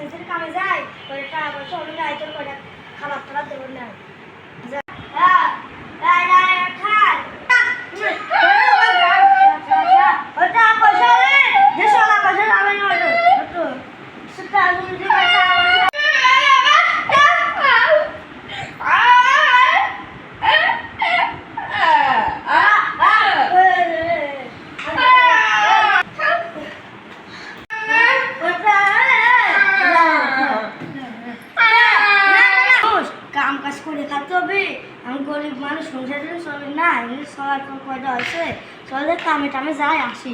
আজকে কামে যায় পরে টাকা পয়সা হলে যাই তোর করে খাবার টাবার দেবো না যা। হ্যাঁ, এই, এই, এই, খাই। ওই টাকা পয়সা হলে যে সোনা পয়সা যাবে না ওটা। ওটা। সেটা আমি দিতে পারি টাকা পয়সা। কাম কাজ হবে আমি গরিব মানুষ সংসার জন্য না, এমনি সবার তো কয়টা আছে। চলে কামে টামে যাই, আসি।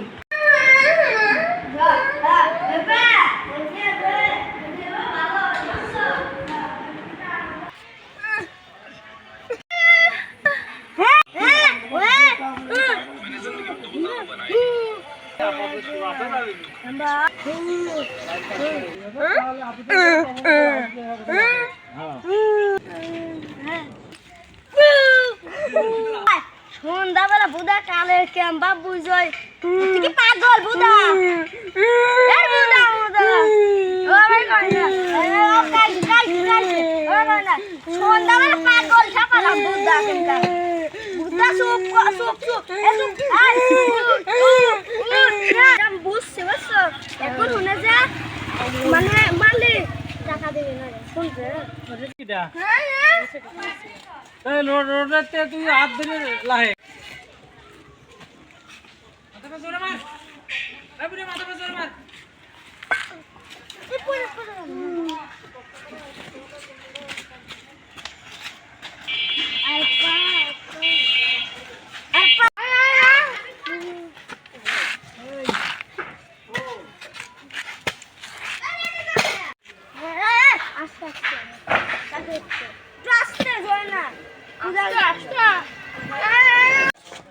সন্ধ্যাবেলা বুধা কালে কেমবা বুঝই তুই কি পাগল বুধা এই বুধা বুধা ও ভাই কই না? ও কাই ও না। পাগল কেনকা বুধা সুপ সুপ সুপ এ সুপ আই বুঝছি এখন শুনে যা। মানে মালি টাকা দেবে না এই রোড তুই হাত ধরে লাহে। মাথাটা জোরে মার। এই বুড়ি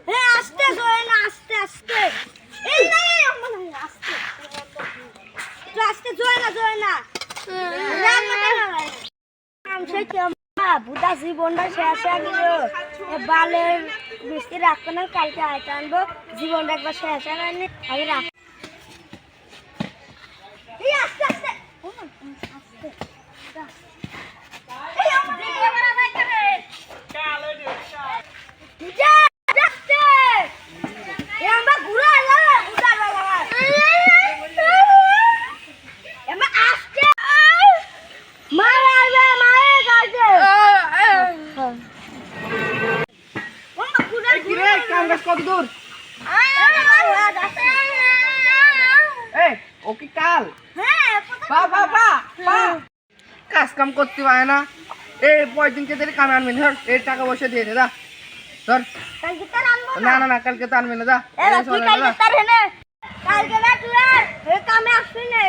হ্যাঁ আস্তে না, আস্তে আস্তে। আস্তে আস্তে। জয় না। না সে জীবনটা শেষ হয়ে গেল। বালের মিষ্টি রাখব না কালকে আয়টা আনব। জীবনটা একবার শেষ হয়ে গেলে আগে রাখ আস্তে আস্তে। আস্তে। ঘুরে কাঙ্গাস কত দূর এই ও কি কাল হ্যাঁ পা পা পা পা কাজ কাম করতে পারে না এই পয়দিন কে দেরি কামে আনবি ধর এই টাকা পয়সা দিয়ে দে দা ধর কালকে তার আনব না না না কালকে তো আনবি না দা এ তুই কালকে তার হেনে কালকে না তুই আর এ কামে আসবি না